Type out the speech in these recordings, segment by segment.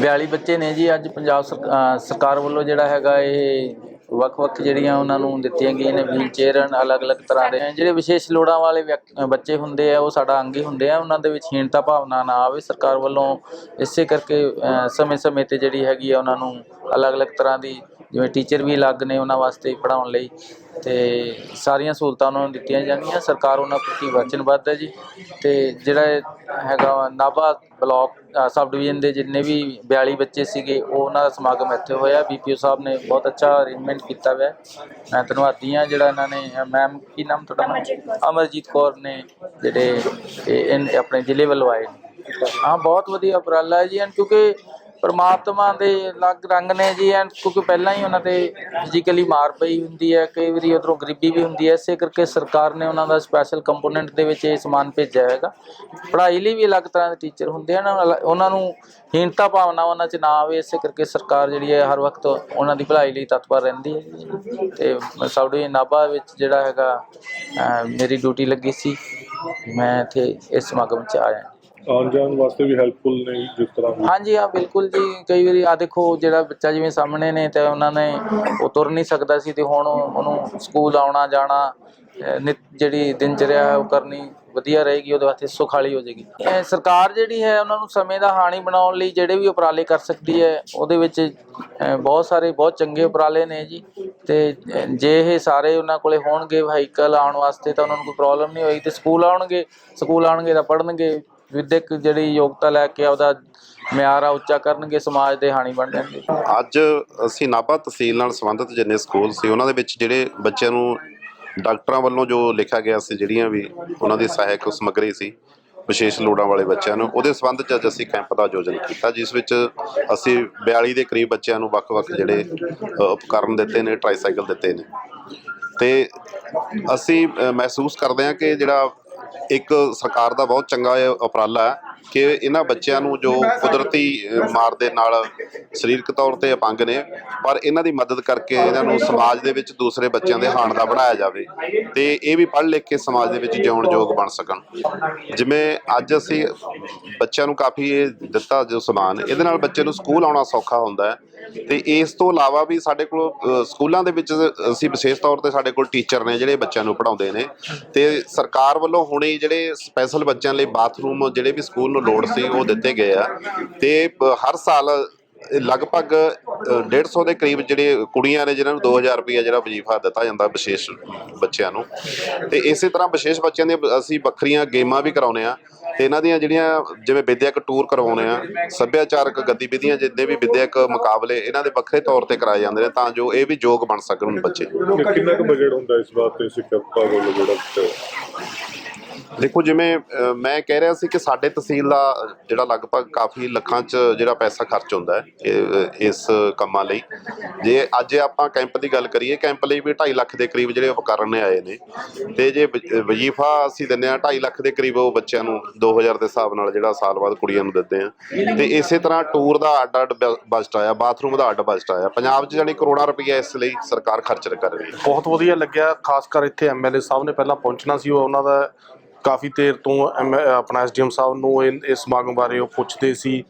42 ਬੱਚੇ ਨੇ ਜੀ, ਅੱਜ ਪੰਜਾਬ ਸਰਕਾਰ ਵੱਲੋਂ ਜਿਹੜਾ ਹੈਗਾ ਇਹ ਵੱਖ-ਵੱਖ ਜਿਹੜੀਆਂ ਉਹਨਾਂ ਨੂੰ ਦਿੱਤੀਆਂ ਗਈਆਂ ਨੇ ਵੀਲ ਚੇਅਰ ਅਲੱਗ-ਅਲੱਗ ਤਰ੍ਹਾਂ ਦੇ, ਜਿਹੜੇ ਵਿਸ਼ੇਸ਼ ਲੋੜਾਂ ਵਾਲੇ ਵਿਅਕ- ਬੱਚੇ ਹੁੰਦੇ ਆ, ਉਹ ਸਾਡਾ ਅੰਗ ਹੀ ਹੁੰਦੇ ਆ, ਉਹਨਾਂ ਦੇ ਵਿੱਚ ਹੀਣਤਾ ਭਾਵਨਾ ਨਾ ਆਵੇ, ਸਰਕਾਰ ਵੱਲੋਂ ਇਸੇ ਕਰਕੇ ਸਮੇਂ-ਸਮੇਂ ਤੇ ਜਿਹੜੀ ਹੈਗੀ ਆ ਉਹਨਾਂ ਨੂੰ ਅਲੱਗ-ਅਲੱਗ ਤਰ੍ਹਾਂ ਦੀ, ਜਿਵੇਂ ਟੀਚਰ ਵੀ ਅਲੱਗ ਨੇ ਉਹਨਾਂ ਵਾਸਤੇ ਪੜ੍ਹਾਉਣ ਲਈ ਤੇ ਸਾਰੀਆਂ ਸਹੂਲਤਾਂ ਉਹਨਾਂ ਨੂੰ ਦਿੱਤੀਆਂ ਜਾਂਦੀਆਂ ਸਰਕਾਰ ਉਹਨਾਂ ਪ੍ਰਤੀ ਵਚਨਬੱਧ ਹੈ ਜੀ। ਤੇ ਜਿਹੜਾ ਹੈਗਾ ਨਾਭਾ ਬਲਾਕ ਸਬ ਡਿਵੀਜ਼ਨ ਦੇ ਜਿੰਨੇ ਵੀ 42 ਬੱਚੇ ਸੀਗੇ ਉਹ ਉਹਨਾਂ ਦਾ ਸਮਾਗਮ ਇੱਥੇ ਹੋਇਆ। ਬੀਪੀਓ ਸਾਹਿਬ ਨੇ ਬਹੁਤ ਅੱਛਾ ਅਰੇਂਜਮੈਂਟ ਕੀਤਾ ਹੋਇਆ। ਮੈਂ ਧੰਨਵਾਦੀ ਹਾਂ ਜਿਹੜਾ ਇਹਨਾਂ ਨੇ ਮੈਮ ਕੀ ਨਾਮ ਤੁਹਾਡਾ ਅਮਰਜੀਤ ਕੌਰ। ਨੇ ਜਿਹੜੇ ਇਹ ਆਪਣੇ ਜ਼ਿਲ੍ਹੇ ਵੱਲੋਂ ਆਏ ਹਾਂ ਬਹੁਤ ਵਧੀਆ ਉਪਰਾਲਾ ਹੈ ਜੀ। ਕਿਉਂਕਿ ਪਰਮਾਤਮਾ ਦੇ ਅਲੱਗ ਰੰਗ ਨੇ ਜੀ ਐਂਡ ਕਿਉਂਕਿ ਪਹਿਲਾਂ ਹੀ ਉਹਨਾਂ ਤੇ ਫਿਜ਼ੀਕਲੀ ਮਾਰ ਪਈ ਹੁੰਦੀ ਹੈ, ਕਈ ਵਾਰੀ ਉਧਰੋਂ ਗਰੀਬੀ ਵੀ ਹੁੰਦੀ ਹੈ, ਇਸੇ ਕਰਕੇ ਸਰਕਾਰ ਨੇ ਉਹਨਾਂ ਦਾ ਸਪੈਸ਼ਲ ਕੰਪੋਨੈਂਟ ਦੇ ਵਿੱਚ ਇਹ ਸਮਾਨ ਭੇਜਿਆ ਹੈਗਾ ਪੜ੍ਹਾਈ ਲਈ ਵੀ ਅਲੱਗ ਤਰ੍ਹਾਂ ਦੇ ਟੀਚਰ ਹੁੰਦੇ ਹਨ, ਅਲ- ਉਹਨਾਂ ਨੂੰ ਹੀਣਤਾ ਭਾਵਨਾ ਉਹਨਾਂ 'ਚ ਨਾ ਆਵੇ ਇਸੇ ਕਰਕੇ ਸਰਕਾਰ ਜਿਹੜੀ ਹੈ ਹਰ ਵਕਤ ਉਹਨਾਂ ਦੀ ਭਲਾਈ ਲਈ ਤਤਪਰ ਰਹਿੰਦੀ ਹੈ ਜੀ। ਤੇ ਸਾਊਡੀ ਨਾਭਾ ਵਿੱਚ ਜਿਹੜਾ ਹੈਗਾ ਮੇਰੀ ਡਿਊਟੀ ਲੱਗੀ ਸੀ, ਮੈਂ ਇੱਥੇ ਇਸ ਸਮਾਗਮ 'ਚ ਆਇਆ ਆਉਣ ਜਾਣ ਵਾਸਤੇ ਵੀ ਹੈਲਪਫੁਲ ਨੇ ਜਿਸ ਤਰ੍ਹਾਂ ਵੀ। ਹਾਂਜੀ, ਹਾਂ, ਬਿਲਕੁਲ ਜੀ। ਕਈ ਵਾਰੀ ਆ ਦੇਖੋ, ਜਿਹੜਾ ਬੱਚਾ ਜਿਵੇਂ ਸਾਹਮਣੇ ਨੇ, ਤੇ ਉਹਨਾਂ ਨੇ ਉਹ ਤੁਰ ਨਹੀਂ ਸਕਦਾ ਸੀ ਤੇ ਹੁਣ ਉਹ- ਉਹਨੂੰ ਸਕੂਲ ਆਉਣਾ, ਜਾਣਾ, ਅਹ, ਨਿਤ, ਜਿਹੜੀ ਦਿਨਚਰਿਆ ਹੈ ਉਹ ਕਰਨੀ ਵਧੀਆ ਰਹੇਗੀ, ਉਹਦੇ ਵਾਸਤੇ ਸੁਖਾਲੀ ਹੋ ਜਾਏਗੀ। ਇਹ ਸਰਕਾਰ ਜਿਹੜੀ ਹੈ, ਉਹਨਾਂ ਨੂੰ ਸਮੇਂ ਦਾ ਹਾਣੀ ਬਣਾਉਣ ਲਈ ਜਿਹੜੇ ਵੀ ਉਪਰਾਲੇ ਕਰ ਸਕਦੀ ਹੈ, ਉਹਦੇ ਵਿੱਚ, ਅਹ, ਬਹੁਤ ਸਾਰੇ, ਬਹੁਤ ਚੰਗੇ ਉਪਰਾਲੇ ਨੇ ਜੀ। ਤੇ, ਅਹ, ਜੇ ਇਹ ਸਾਰੇ ਉਹਨਾਂ ਕੋਲੇ ਹੋਣਗੇ, ਵਹੀਕਲ ਆਉਣ ਵਾਸਤੇ ਤਾਂ ਉਹਨਾਂ ਨੂੰ ਕੋਈ ਪ੍ਰੋਬਲਮ ਨਹੀਂ ਹੋਏਗੀ। ਤੇ ਸਕੂਲ ਆਉਣਗੇ ਸਕੂਲ ਆਉਣਗੇ ਤਾਂ ਪੜ੍ਹਨਗੇ। ਵਿੱਦਿਅਕ ਜਿਹੜੀ ਯੋਗਤਾ ਲੈ ਕੇ ਉਹਦਾ ਮਿਆਰ ਆ ਉੱਚਾ ਕਰਨਗੇ, ਸਮਾਜ ਦੇ ਹਾਣੀ ਬਣ ਜਾਣਗੇ। ਅੱਜ ਅਸੀਂ ਨਾਭਾ ਤਹਿਸੀਲ ਨਾਲ ਸੰਬੰਧਿਤ ਜਿੰਨੇ ਸਕੂਲ ਸੀ, ਉਹਨਾਂ ਦੇ ਵਿੱਚ ਜਿਹੜੇ ਬੱਚਿਆਂ ਨੂੰ ਡਾਕਟਰਾਂ ਵੱਲੋਂ ਜੋ ਲਿਖਿਆ ਗਿਆ ਸੀ, ਜਿਹੜੀਆਂ ਵੀ ਉਹਨਾਂ ਦੀ ਸਹਾਇਕ ਸਮੱਗਰੀ ਸੀ, ਵਿਸ਼ੇਸ਼ ਲੋੜਾਂ ਵਾਲੇ ਬੱਚਿਆਂ ਨੂੰ, ਉਹਦੇ ਸੰਬੰਧ 'ਚ ਅੱਜ ਅਸੀਂ ਕੈਂਪ ਦਾ ਆਯੋਜਨ ਕੀਤਾ, ਜਿਸ ਵਿੱਚ ਅਸੀਂ 42 ਦੇ ਕਰੀਬ ਬੱਚਿਆਂ ਨੂੰ ਵੱਖ-ਵੱਖ ਜਿਹੜੇ ਉਪਕਰਨ ਦਿੱਤੇ ਨੇ ਟ੍ਰਾਈਸਾਈਕਲ ਦਿੱਤੇ ਨੇ। ਤੇ ਅਸੀਂ ਮਹਿਸੂਸ ਕਰਦੇ ਹਾਂ ਕਿ ਜਿਹੜਾ ਇੱਕ ਸਰਕਾਰ ਦਾ ਬਹੁਤ ਚੰਗਾ ਇਹ ਉਪਰਾਲਾ ਹੈ ਕਿ ਇਹਨਾਂ ਬੱਚਿਆਂ ਨੂੰ ਜੋ ਕੁਦਰਤੀ ਮਾਰ ਦੇ ਨਾਲ ਸਰੀਰਕ ਤੌਰ ਤੇ ਅਪੰਗ ਨੇ, ਪਰ ਇਹਨਾਂ ਦੀ ਮਦਦ ਕਰਕੇ ਇਹਨਾਂ ਨੂੰ ਸਮਾਜ ਦੇ ਵਿੱਚ ਦੂਸਰੇ ਬੱਚਿਆਂ ਦੇ ਹਾਣ ਦਾ ਬਣਾਇਆ ਜਾਵੇ ਤੇ ਇਹ ਵੀ ਪੜ੍ਹ ਲਿਖ ਕੇ ਸਮਾਜ ਦੇ ਵਿੱਚ ਜਿਉਣ ਯੋਗ ਬਣ ਸਕਣ। ਜਿਵੇਂ ਅੱਜ ਅਸੀਂ ਬੱਚਿਆਂ ਨੂੰ ਕਾਫੀ ਇਹ ਦਿੱਤਾ ਜੋ ਸਮਾਨ, ਇਹਦੇ ਨਾਲ ਬੱਚੇ ਨੂੰ ਸਕੂਲ ਆਉਣਾ ਸੌਖਾ ਹੁੰਦਾ ਹੈ। ਤੇ ਇਸ ਤੋਂ ਇਲਾਵਾ ਵੀ ਸਾਡੇ ਕੋਲ ਸਕੂਲਾਂ ਦੇ ਵਿੱਚ ਅਸੀਂ ਵਿਸ਼ੇਸ਼ ਤੌਰ ਤੇ ਸਾਡੇ ਕੋਲ ਟੀਚਰ ਨੇ ਜਿਹੜੇ ਬੱਚਿਆਂ ਨੂੰ ਪੜ੍ਹਾਉਂਦੇ ਨੇ। ਤੇ ਸਰਕਾਰ ਵੱਲੋਂ ਹੁਣੇ ਜਿਹੜੇ ਸਪੈਸ਼ਲ ਬੱਚਿਆਂ ਲਈ ਬਾਥਰੂਮ ਜਿਹੜੇ ਵੀ ਸਕੂਲ ਨੂੰ ਲੋੜ ਸੀ ਉਹ ਦਿੱਤੇ ਗਏ ਆ। ਤੇ ਹਰ ਸਾਲ ਲਗਭਗ ਅ, 150 ਦੇ ਕਰੀਬ ਜਿਹੜੇ ਕੁੜੀਆਂ ਨੇ ਜਿਨ੍ਹਾਂ ਨੂੰ 2000 ਰੁਪਏ ਜਿਹੜਾ ਵਜੀਫਾ ਦਿੱਤਾ ਜਾਂਦਾ ਵਿਸ਼ੇਸ਼ ਬੱਚਿਆਂ ਨੂੰ। ਤੇ ਇਸੇ ਤਰ੍ਹਾਂ ਵਿਸ਼ੇਸ਼ ਬੱਚਿਆਂ ਦੇ ਅਸੀਂ ਵੱਖਰੀਆਂ ਗੇਮਾਂ ਵੀ ਕਰਾਉਨੇ ਆ ਤੇ ਇਹਨਾਂ ਦੀਆਂ ਜਿਹੜੀਆਂ ਜਿਵੇਂ ਵਿਦਿਅਕ ਟੂਰ ਕਰਵਾਉਨੇ ਆ, ਸੱਭਿਆਚਾਰਕ ਗਤੀਵਿਧੀਆਂ ਜਿੰਨੇ ਵੀ ਵਿਦਿਅਕ ਮੁਕਾਬਲੇ, ਇਹਨਾਂ ਦੇ ਵੱਖਰੇ ਤੌਰ ਤੇ ਕਰਾਏ ਜਾਂਦੇ ਨੇ ਤਾਂ ਜੋ ਇਹ ਵੀ ਯੋਗ ਬਣ ਸਕਣ ਬੱਚੇ। ਕਿੰਨਾ ਕੁ ਬਜਟ ਹੁੰਦਾ ਇਸ ਵਾਸਤੇ ਸਿੱਖਿਆ ਵੱਲੋਂ ਜਿਹੜਾ ਦੇਖੋ, ਜਿਵੇਂ ਮੈਂ ਕਹਿ ਰਿਹਾ ਸੀ ਕਿ ਸਾਡੇ ਤਹਿਸੀਲ ਦਾ, ਜਿਹੜਾ ਲਗਭਗ ਕਾਫੀ ਲੱਖਾਂ ਚ ਜਿਹੜਾ ਪੈਸਾ ਖਰਚ ਹੁੰਦਾ ਹੈ, ਇਹ- ਇਸ ਕੰਮਾਂ ਲਈ। ਜੇ ਅੱਜ ਆਪਾਂ ਕੈਂਪ ਦੀ ਗੱਲ ਕਰੀਏ, ਕੈਂਪ ਲਈ ਵੀ 2.5 ਲੱਖ ਦੇ ਕਰੀਬ ਜਿਹੜੇ ਉਪਕਰਨ ਆਏ ਨੇ। ਤੇ ਜੇ ਵਜੀਫਾ ਅਸੀਂ ਦਿੰਦੇ ਆ 2.5 ਲੱਖ ਦੇ ਕਰੀਬ ਉਹ ਬੱਚਿਆਂ ਨੂੰ 2000 ਦੇ ਹਿਸਾਬ ਨਾਲ ਜਿਹੜਾ ਸਾਲ ਬਾਅਦ ਕੁੜੀਆਂ ਨੂੰ ਦਿੰਦੇ ਆ ਤੇ ਇਸੇ ਤਰ੍ਹਾਂ ਟੂਰ ਦਾ ਅੱਡ ਅੱਡ ਬਜਟ ਆਇਆ, ਬਾਥਰੂਮ ਦਾ ਅੱਡ ਬਜਟ ਆਇਆ। ਪੰਜਾਬ 'ਚ ਜਾਨੀ ਕਰੋੜਾਂ ਰੁਪਈਆ ਇਸ ਲਈ ਸਰਕਾਰ ਖਰਚ ਕਰ ਰਹੀ ਹੈ। ਬਹੁਤ ਵਧੀਆ ਲੱਗਿਆ, ਖਾਸ ਕਰ ਇੱਥੇ ਐਮਐਲਏ ਸਾਹਿਬ ਨੇ ਪਹਿਲਾਂ ਪਹੁੰਚਣਾ ਸੀ ਉਹਨਾਂ ਦਾ ਕਾਫੀ ਦੇਰ ਤੋਂ ਐਮ ਆਪਣਾ ਐਸਡੀਐਮ ਸਾਹਿਬ ਨੂੰ ਇਹ ਇਸ ਸਮਾਗਮ ਬਾਰੇ ਉਹ ਪੁੱਛਦੇ ਸੀ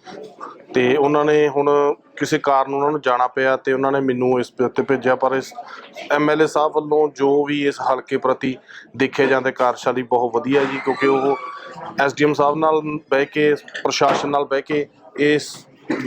ਤੇ ਉਹਨਾਂ ਨੇ ਹੁਣ ਕਿਸੇ ਕਾਰਨ ਉਹਨਾਂ ਨੂੰ ਜਾਣਾ ਪਿਆ ਤੇ ਉਹਨਾਂ ਨੇ ਮੈਨੂੰ ਇਸ ਉੱਤੇ ਭੇਜਿਆ, ਪਰ ਇਸ ਐਮਐਲਏ ਸਾਹਿਬ ਵੱਲੋਂ ਜੋ ਵੀ ਇਸ ਹਲਕੇ ਪ੍ਰਤੀ ਦੇਖਿਆ ਜਾਂਦੇ ਕਾਰਜਸ਼ਾਲੀ ਬਹੁਤ ਵਧੀਆ ਜੀ, ਕਿਉਂਕਿ ਉਹ ਐਸਡੀਐਮ ਸਾਹਿਬ ਨਾਲ ਬਹਿ ਕੇ, ਪ੍ਰਸ਼ਾਸਨ ਨਾਲ ਬਹਿ ਕੇ ਇਸ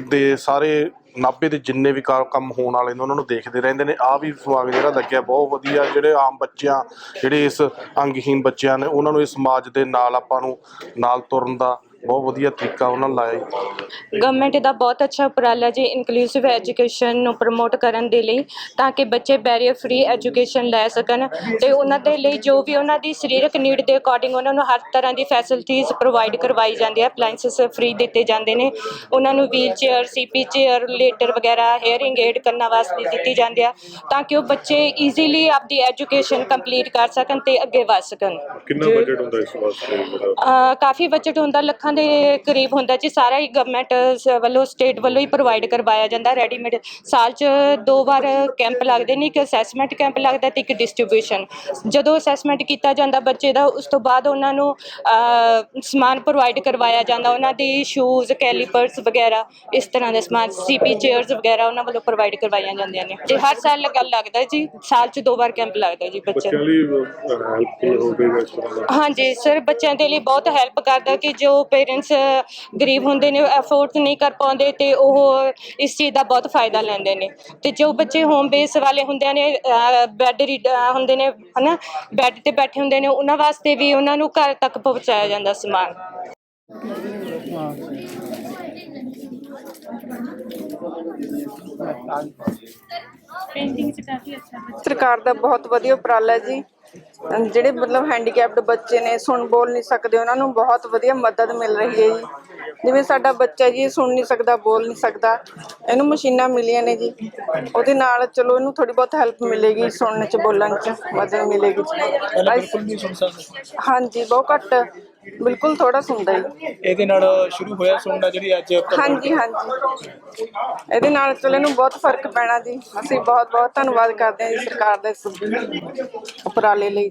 ਦੇ ਸਾਰੇ ਨਾਭੇ ਦੇ ਜਿੰਨੇ ਵੀ ਕਾ- ਕੰਮ ਹੋਣ ਵਾਲੇ ਨੇ, ਉਹਨਾਂ ਨੂੰ ਦੇਖਦੇ ਰਹਿੰਦੇ ਨੇ। ਆ ਵੀ ਸਮਾਗਮ ਜਿਹੜਾ ਲੱਗਿਆ, ਬਹੁਤ ਵਧੀਆ। ਜਿਹੜੇ ਆਮ ਬੱਚਿਆਂ, ਜਿਹੜੇ ਇਸ ਅੰਗਹੀਨ ਬੱਚਿਆਂ ਨੇ, ਉਹਨਾਂ ਨੂੰ ਇਸ ਸਮਾਜ ਦੇ ਨਾਲ ਆਪਾਂ ਨੂੰ ਨਾਲ ਤੁਰਨ ਦਾ ਬਹੁਤ ਵਧੀਆ ਤਰੀਕਾ ਉਹਨਾਂ ਨੇ ਲਾਇਆ ਜੀ। ਗਵਰਨਮੈਂਟ ਦਾ ਬਹੁਤ ਅੱਛਾ ਉਪਰਾਲਾ ਜੀ ਇਨਕਲੂਸਿਵ ਐਜੂਕੇਸ਼ਨ ਨੂੰ ਪ੍ਰਮੋਟ ਕਰਨ ਦੇ ਲਈ ਤਾਂ ਕਿ ਬੱਚੇ ਬੈਰੀਅਰ ਫ੍ਰੀ ਐਜੂਕੇਸ਼ਨ ਲੈ ਸਕਣ ਤੇ ਉਹਨਾਂ ਦੇ ਲਈ ਜੋ ਵੀ ਉਹਨਾਂ ਦੀ ਸਰੀਰਕ ਨੀਡ ਦੇ ਅਕੋਰਡਿੰਗ ਉਹਨਾਂ ਨੂੰ ਹਰ ਤਰ੍ਹਾਂ ਦੀ ਫੈਸਿਲਿਟੀਜ਼ ਪ੍ਰੋਵਾਈਡ ਕਰਵਾਈ ਜਾਂਦੀ ਹੈ ਅਪਲਾਈਐਂਸਸ ਫ੍ਰੀ ਦਿੱਤੇ ਜਾਂਦੇ ਨੇ ਉਹਨਾਂ ਨੂੰ wheel chair CP chair letter ਵਗੈਰਾ ਹੀਅਰਿੰਗ ਏਡ ਕਰਨ ਵਾਸਤੇ ਦਿੱਤੀ ਜਾਂਦੀ ਆ ਤਾਂ ਕਿ ਉਹ ਬੱਚੇ ਈਜ਼ੀਲੀ ਆਪਦੀ ਐਜੂਕੇਸ਼ਨ ਕੰਪਲੀਟ ਕਰ ਸਕਣ ਤੇ ਅੱਗੇ ਵਧ ਸਕਣ। ਕਿੰਨਾ ਬਜਟ ਹੁੰਦਾ ਇਸ ਵਾਸਤੇ? ਅਹ ਕਾਫੀ ਬਜਟ ਹੁੰਦਾ ਲੱਖਾਂ ਦੇ ਕਰੀਬ ਹੁੰਦਾ ਜੀ ਸਾਰਾ ਹੀ ਗਵਰਨਮੈਂਟ ਵੱਲੋਂ ਸਟੇਟ ਵੱਲੋਂ ਹੀ ਪ੍ਰੋਵਾਈਡ ਕਰਵਾਇਆ ਜਾਂਦਾ ਰੈਡੀਮੇਡ ਸਾਲ 'ਚ ਦੋ ਵਾਰ ਕੈਂਪ ਲੱਗਦੇ ਨੇ ਇੱਕ ਅਸੈਸਮੈਂਟ ਕੈਂਪ ਲੱਗਦਾ ਤੇ ਇੱਕ ਡਿਸਟ੍ਰੀਬਿਊਸ਼ਨ ਜਦੋਂ ਅਸੈਸਮੈਂਟ ਕੀਤਾ ਜਾਂਦਾ ਬੱਚੇ ਦਾ ਉਸ ਤੋਂ ਬਾਅਦ ਉਹਨਾਂ ਨੂੰ ਸਮਾਨ ਪ੍ਰੋਵਾਈਡ ਕਰਵਾਇਆ ਜਾਂਦਾ ਉਹਨਾਂ ਦੀ ਸ਼ੂਜ਼ ਕੈਲੀਪਰਸ ਵਗੈਰਾ ਇਸ ਤਰ੍ਹਾਂ ਦੇ ਸਮਾਨ ਸੀਪੀ ਚੇਅਰਸ ਵਗੈਰਾ ਉਹਨਾਂ ਵੱਲੋਂ ਪ੍ਰੋਵਾਈਡ ਕਰਵਾਈਆਂ ਜਾਂਦੀਆਂ ਨੇ। ਜੀ ਹਰ ਸਾਲ ਲੱਗਾ ਲੱਗਦਾ ਜੀ ਸਾਲ 'ਚ ਦੋ ਵਾਰ ਕੈਂਪ ਲੱਗਦਾ ਜੀ ਬੱਚੇ ਬੱਚਿਆਂ ਲਈ ਹੈਲਪਫੁਲ ਹੋਵੇਗਾ ਹਾਂਜੀ ਸਰ ਬੱਚਿਆਂ ਦੇ ਲਈ ਬਹੁਤ ਹੈਲਪ ਕਰਦਾ ਕਿ ਜੋ ਪੇਰੈਂਟਸ ਗਰੀਬ ਹੁੰਦੇ ਨੇ ਅਫੋਰਡ ਨਹੀਂ ਕਰ ਪਾਉਂਦੇ ਤੇ ਉਹ ਇਸ ਚੀਜ਼ ਦਾ ਬਹੁਤ ਫਾਇਦਾ ਲੈਂਦੇ ਨੇ। ਤੇ ਜੋ ਬੱਚੇ ਹੋਮ ਬੇਸ ਵਾਲੇ ਹੁੰਦੇ ਨੇ ਬੈੱਡ ਹੁੰਦੇ ਨੇ, ਹਨਾ ਬੈੱਡ ਤੇ ਬੈਠੇ ਹੁੰਦੇ ਨੇ, ਉਹਨਾਂ ਵਾਸਤੇ ਵੀ ਉਹਨਾਂ ਨੂੰ ਘਰ ਤੱਕ ਪਹੁੰਚਾਇਆ ਜਾਂਦਾ ਸਮਾਨ। ਸਰਕਾਰ ਦਾ ਬਹੁਤ ਵਧੀਆ ਉਪਰਾਲਾ ਹੈ ਜੀ। ਜਿਹੜੇ ਮਤਲਬ ਹੈਂਡੀਕੈਪਡ ਬੱਚੇ ਨੇ ਸੁਣ ਬੋਲ ਨਹੀਂ ਸਕਦੇ ਉਹਨਾਂ ਨੂੰ ਬਹੁਤ ਵਧੀਆ ਮਦਦ ਮਿਲ ਰਹੀ ਹੈ ਜੀ। ਜਿਵੇਂ ਸਾਡਾ ਬੱਚਾ ਜੀ ਸੁਣ ਨਹੀਂ ਸਕਦਾ ਬੋਲ ਨਹੀਂ ਸਕਦਾ ਇਹਨੂੰ ਮਸ਼ੀਨਾਂ ਮਿਲੀਆਂ ਨੇ ਜੀ। ਉਹਦੇ ਨਾਲ ਚਲੋ ਇਹਨੂੰ ਥੋੜੀ ਬਹੁਤ ਹੈਲਪ ਮਿਲੇਗੀ ਸੁਣਨ ਚ ਬੋਲਣ ਚ ਮਦਦ ਮਿਲੇਗੀ। ਜੀ ਬਿਲਕੁਲ ਨਹੀਂ ਸੁਣ ਸਕਦਾ। ਹਾਂਜੀ ਬਹੁਤ ਘੱਟ ਬਿਲਕੁਲ ਥੋੜਾ ਸੁਣਦਾ ਜੀ ਇਹਦੇ ਨਾਲ ਸ਼ੁਰੂ ਹੋਇਆ ਸੁਣਨਾ ਜਿਹੜੀ ਅੱਜ ਹਾਂਜੀ ਹਾਂਜੀ। ਇਹਦੇ ਨਾਲ ਚਲੋ ਇਹਨੂੰ ਬਹੁਤ ਫ਼ਰਕ ਪੈਣਾ ਜੀ। ਅਸੀਂ ਬਹੁਤ ਬਹੁਤ ਧੰਨਵਾਦ ਕਰਦੇ ਹਾਂ ਜੀ ਸਰਕਾਰ ਦੇ ਇਸ ਉਪਰਾਲੇ ਲਈ।